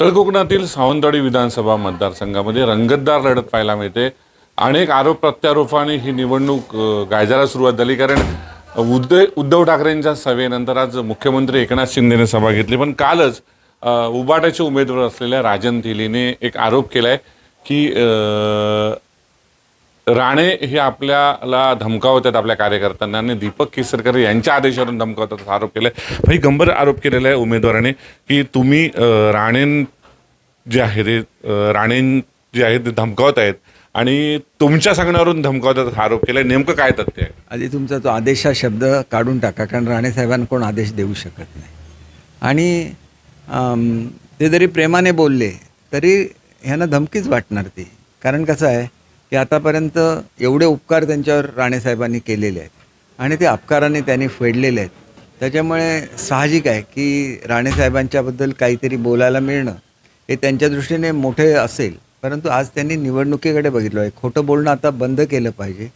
तळकोकणातील सावंतवाडी विधानसभा मतदारसंघामध्ये रंगतदार लढत पाहायला मिळते. अनेक आरोप प्रत्यारोपाने ही निवडणूक अ, गायजाला सुरुवात झाली. कारण उद्धव उद्धव ठाकरेंच्या सभेनंतर आज मुख्यमंत्री एकनाथ शिंदेने सभा घेतली. पण कालच अ, उबाटाचे उमेदवार असलेल्या राजन थिलीने एक आरोप केला आहे की राणे हे आपल्याला धमकावतात आपल्या कार्यकर्त्यांना आणि दीपक केसरकर यांच्या आदेशावरून धमकावतात असा आरोप केलाय. भाई गंभीर आरोप केलेला आहे उमेदवाराने की तुम्ही राणें जे आहे ते राणें जे आहे ते धमकावत आहेत आणि तुमच्या सांगण्यावरून धमकावतात असा आरोप केलाय. नेमकं काय तथ्य आहे? आधी तुमचा तो आदेश हा शब्द काढून टाका कारण राणे साहेबांना कोण आदेश देऊ शकत नाही. आणि ते जरी प्रेमाने बोलले तरी ह्यांना धमकीच वाटणार ती. कारण कसं आहे की आतापर्यंत एवढे उपकार त्यांच्यावर राणेसाहेबांनी केलेले आहेत आणि ते अपकाराने त्यांनी फेडलेले आहेत. त्याच्यामुळे साहजिक आहे की राणेसाहेबांच्याबद्दल काहीतरी बोलायला मिळणं हे त्यांच्या दृष्टीने मोठे असेल. परंतु आज त्यांनी निवडणुकीकडे बघितलं आहे. खोटं बोलणं आता बंद केलं पाहिजे.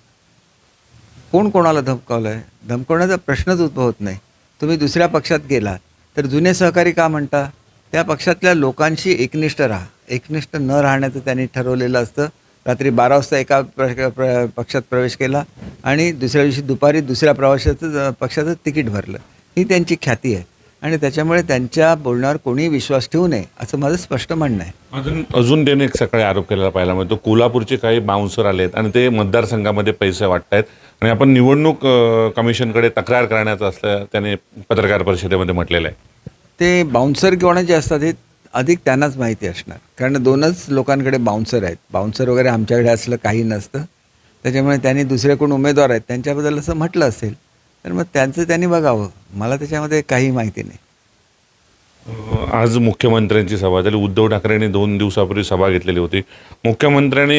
कोण कोणाला धमकावलं आहे धमकवण्याचा प्रश्नच उद्भवत नाही. तुम्ही दुसऱ्या पक्षात गेलात तर जुने सहकारी का म्हणता? त्या पक्षातल्या लोकांशी एकनिष्ठ राहा. एकनिष्ठ न राहण्याचं त्यांनी ठरवलेलं असतं. रात्री बारा वाजता एका प्र- प्र- पक्षात प्रवेश केला आणि दुसऱ्या दिवशी दुपारी दुसऱ्या प्रवाशाचं पक्षाचं तिकीट भरलं. ही त्यांची ख्याती आहे. आणि त्याच्यामुळे त्यांच्या बोलण्यावर कोणीही विश्वास ठेवू नये असं माझं स्पष्ट म्हणणं आहे. अजून अजून त्याने एक सकाळी आरोप केलेला पाहायला मिळतो. कोल्हापूरचे काही बाउन्सर आलेत आणि ते मतदारसंघामध्ये पैसे वाटतायत. आणि आपण निवडणूक कमिशनकडे तक्रार करण्याचं असलं त्याने पत्रकार परिषदेमध्ये म्हटलेलं आहे. ते बाउन्सर कोणाचे असतात हे अधिक त्यांनाच माहिती असणार. कारण दोनच लोकांकडे बाउन्सर आहेत. बाउन्सर वगैरे आमच्याकडे असलं काही नसतं. त्याच्यामुळे त्यांनी दुसरे कोण उमेदवार आहेत त्यांच्याबद्दल असं म्हटलं असेल तर मग त्यांचं त्यांनी बघावं. मला त्याच्यामध्ये काही माहिती नाही. आज मुख्यमंत्र्यांची सभा झाली. उद्धव ठाकरेंनी दोन दिवसापूर्वी सभा घेतलेली होती. मुख्यमंत्र्यांनी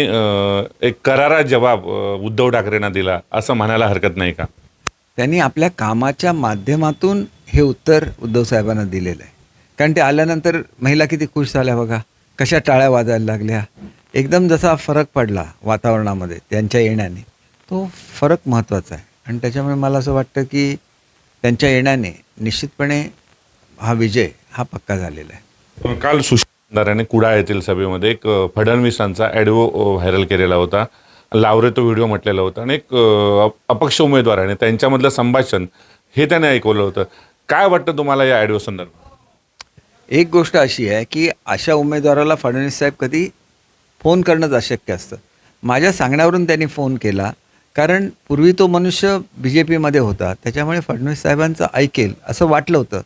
एक करारा जबाब उद्धव ठाकरेंना दिला असं म्हणायला हरकत नाही का? त्यांनी आपल्या कामाच्या माध्यमातून हे उत्तर उद्धव साहेबांना दिलेलं आहे. कारण ते आल्यानंतर महिला किती खुश झाल्या बघा. कशा टाळ्या वाजायला लागल्या. एकदम जसा फरक पडला वातावरणामध्ये त्यांच्या येण्याने. तो फरक महत्त्वाचा आहे. आणि त्याच्यामुळे मला असं वाटतं की त्यांच्या येण्याने निश्चितपणे हा विजय हा पक्का झालेला आहे. काल सुशांत कुडाळ येथील सभेमध्ये एक फडणवीसांचा ॲडिओ व्हायरल केलेला होता. लावरे तो व्हिडिओ म्हटलेला होता. आणि एक अपक्ष उमेदवाराने आणि त्यांच्यामधलं संभाषण हे त्याने ऐकवलं होतं. काय वाटतं तुम्हाला या ॲडिओ संदर्भात? एक गोष्ट अशी आहे की अशा उमेदवाराला फडणवीस साहेब कधी फोन करणंच अशक्य असतं. माझ्या सांगण्यावरून त्यांनी फोन केला कारण पूर्वी तो मनुष्य बी जे पीमध्ये होता त्याच्यामुळे फडणवीस साहेबांचं ऐकेल असं वाटलं होतं.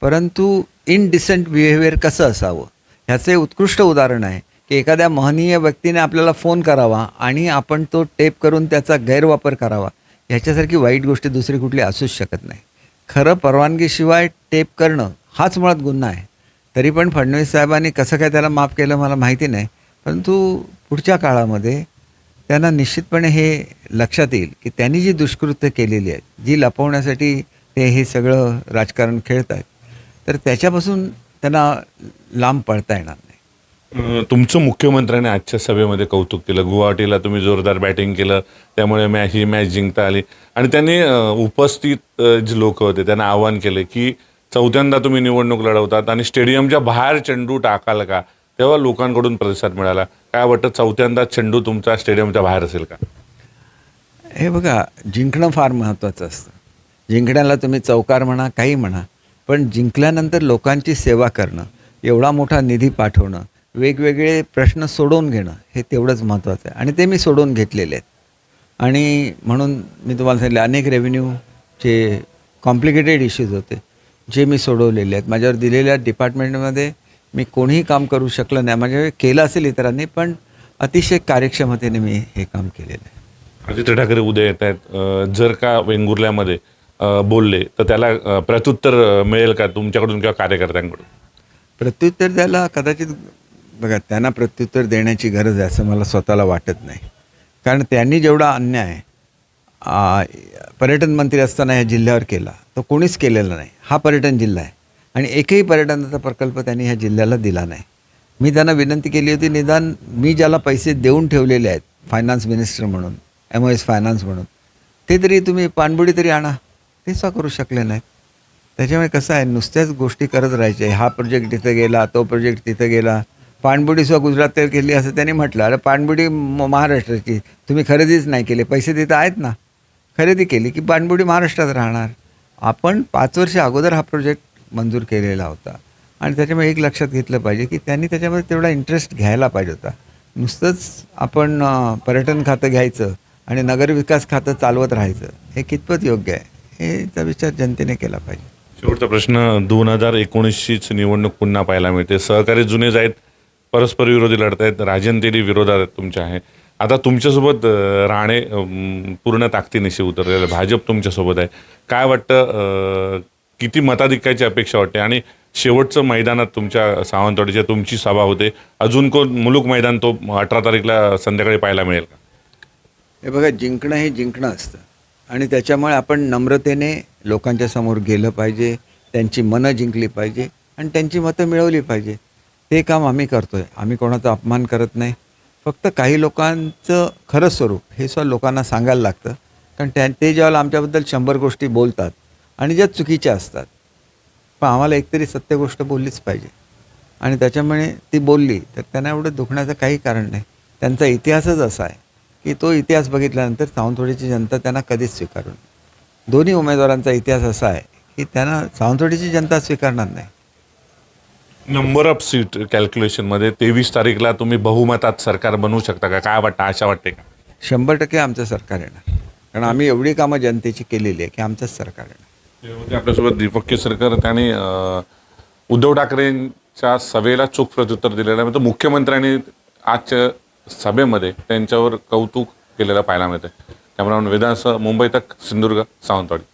परंतु इनडिसेंट बिहेवियर कसं असावं? ह्याचं उत्कृष्ट उदाहरण आहे की एखाद्या महनीय व्यक्तीने आपल्याला फोन करावा आणि आपण तो टेप करून त्याचा गैरवापर करावा. ह्याच्यासारखी वाईट गोष्टी दुसरी कुठली असूच शकत नाही. खरं परवानगीशिवाय टेप करणं हाच मुळात गुन्हा आहे. तरी पण फडणवीस साहेबांनी कसं काय त्याला माफ केलं मला माहिती नाही. परंतु पुढच्या काळामध्ये त्यांना निश्चितपणे हे लक्षात येईल की त्यांनी जी दुष्कृत्य केलेली आहेत जी लपवण्यासाठी ते हे सगळं राजकारण खेळत आहेत तर त्याच्यापासून त्यांना लांब पळता येणार नाही. तुमचं मुख्यमंत्र्याने आजच्या सभेमध्ये कौतुक केलं. गुवाहाटीला तुम्ही जोरदार बॅटिंग केलं. त्यामुळे मॅच ही मॅच जिंकता आली. आणि त्यांनी उपस्थित जे लोक होते त्यांना आवाहन केलं की चौथ्यांदा तुम्ही निवडणूक लढवतात आणि स्टेडियमच्या बाहेर चेंडू टाकाल का? तेव्हा लोकांकडून प्रतिसाद मिळाला. काय वाटतं चौथ्यांदा चेंडू तुमचा स्टेडियमच्या बाहेर असेल का? हे बघा जिंकणं फार महत्त्वाचं असतं. जिंकण्याला तुम्ही चौकार म्हणा काही म्हणा पण जिंकल्यानंतर लोकांची सेवा करणं एवढा मोठा निधी पाठवणं वेगवेगळे प्रश्न सोडवून घेणं हे तेवढंच महत्त्वाचं आहे. आणि ते मी सोडवून घेतलेले आहेत. आणि म्हणून मी तुम्हाला सांगितले अनेक रेव्हेन्यूचे कॉम्प्लिकेटेड इश्यूज होते. जे मी सोडवलेले आहेत. माझ्यावर दिलेल्या डिपार्टमेंटमध्ये मी कोणीही काम करू शकलं नाही. माझ्या केलं असेल इतरांनी पण अतिशय कार्यक्षमतेने मी हे काम केलेलं आहे. आदित्य ठाकरे उद्या येत आहेत. जर का वेंगुर्ल्यामध्ये बोलले तर त्याला प्रत्युत्तर मिळेल का तुमच्याकडून किंवा कार्यकर्त्यांकडून? प्रत्युत्तर द्यायला कदाचित बघा त्यांना प्रत्युत्तर देण्याची गरज आहे असं मला स्वतःला वाटत नाही. कारण त्यांनी जेवढा अन्याय पर्यटन मंत्री असताना ह्या जिल्ह्यावर केला तो कोणीच केलेला नाही. हा पर्यटन जिल्हा आहे. आणि एकही पर्यटनाचा प्रकल्प त्यांनी ह्या जिल्ह्याला दिला नाही. मी त्यांना विनंती केली होती निदान मी ज्याला पैसे देऊन ठेवलेले आहेत फायनान्स मिनिस्टर म्हणून एम ओ एस फायनान्स म्हणून ते तरी तुम्ही पाणबुडी तरी आणा. ते सुद्धा करू शकले नाहीत. त्याच्यामुळे कसं आहे नुसत्याच गोष्टी करत राहायचे. हा प्रोजेक्ट तिथं गेला तो प्रोजेक्ट तिथं गेला. पाणबुडी सुद्धा गुजरात केली असं त्यांनी म्हटलं. अरे पाणबुडी म- महाराष्ट्राची तुम्ही खरेदीच नाही केली. पैसे तिथं आहेत ना. खरेदी केली की पाणबुडी महाराष्ट्रात राहणार. आपण पाच वर्ष अगोदर हा प्रोजेक्ट मंजूर केलेला होता. आणि त्याच्यामुळे एक लक्षात घेतलं पाहिजे की त्यांनी त्याच्यामध्ये तेवढा इंटरेस्ट घ्यायला पाहिजे होता. नुसतंच आपण पर्यटन खातं घ्यायचं आणि नगरविकास खातं चालवत राहायचं हे कितपत योग्य आहे? हेचा विचार जनतेने केला पाहिजे. शेवटचा प्रश्न दोन हजार एकोणीसचीच निवडणूक पुन्हा पाहायला मिळते. सहकारी जुनेच आहेत परस्पर विरोधी लढत आहेत राजन तेली विरोधात तुमच्या आहे. आता तुमच्यासोबत राहणे राणे पूर्ण ताकदीनिशी उतरलेलं भाजप तुमच्यासोबत आहे. काय वाटतं किती मताधिक्याची अपेक्षा वाटते? आणि शेवटचं मैदानात तुमच्या सावंतवाडीच्या तुमची सभा होते. अजून कोण मुलुक मैदान तो अठरा तारीखला संध्याकाळी पाहायला मिळेल का? हे बघा जिंकणं हे जिंकणं असतं. आणि त्याच्यामुळे आपण नम्रतेने लोकांच्या समोर गेलं पाहिजे त्यांची मनं जिंकली पाहिजे आणि त्यांची मतं मिळवली पाहिजे. ते काम आम्ही करतो आहे आम्ही कोणाचा अपमान करत नाही. फक्त काही लोकांचं खरं स्वरूप हे सुद्धा लोकांना सांगायला लागतं. कारण त्या ते ज्यावेळेला आमच्याबद्दल शंभर गोष्टी बोलतात आणि ज्या चुकीच्या असतात पण आम्हाला एकतरी सत्य गोष्ट बोललीच पाहिजे. आणि त्याच्यामुळे ती बोलली तर त्यांना एवढं दुखण्याचं काही कारण नाही. त्यांचा इतिहासच असा आहे की तो इतिहास बघितल्यानंतर सावंतवाडीची जनता त्यांना कधीच स्वीकारून दोन्ही उमेदवारांचा इतिहास असा आहे की त्यांना सावंतवाडीची जनता स्वीकारणार नाही. नंबर ऑफ सीट कॅल्क्युलेशनमध्ये तेवीस तारीखला तुम्ही बहुमतात सरकार बनवू शकता का? काय वाटतं? आशा वाटते का? शंभर टक्के आमचं सरकार येणार. कारण आम्ही एवढी कामं जनतेची केलेली आहे की आमचंच सरकार येणार. होते आपल्यासोबत दीपक केसरकर. त्यांनी उद्धव ठाकरेंच्या सभेला चोख प्रत्युत्तर दिलेलं आहे. तर मुख्यमंत्र्यांनी आजच्या सभेमध्ये त्यांच्यावर कौतुक केलेलं पाहायला मिळतं त्यामुळे वेदांसह मुंबई तक सिंधुदुर्ग सावंतवाडी.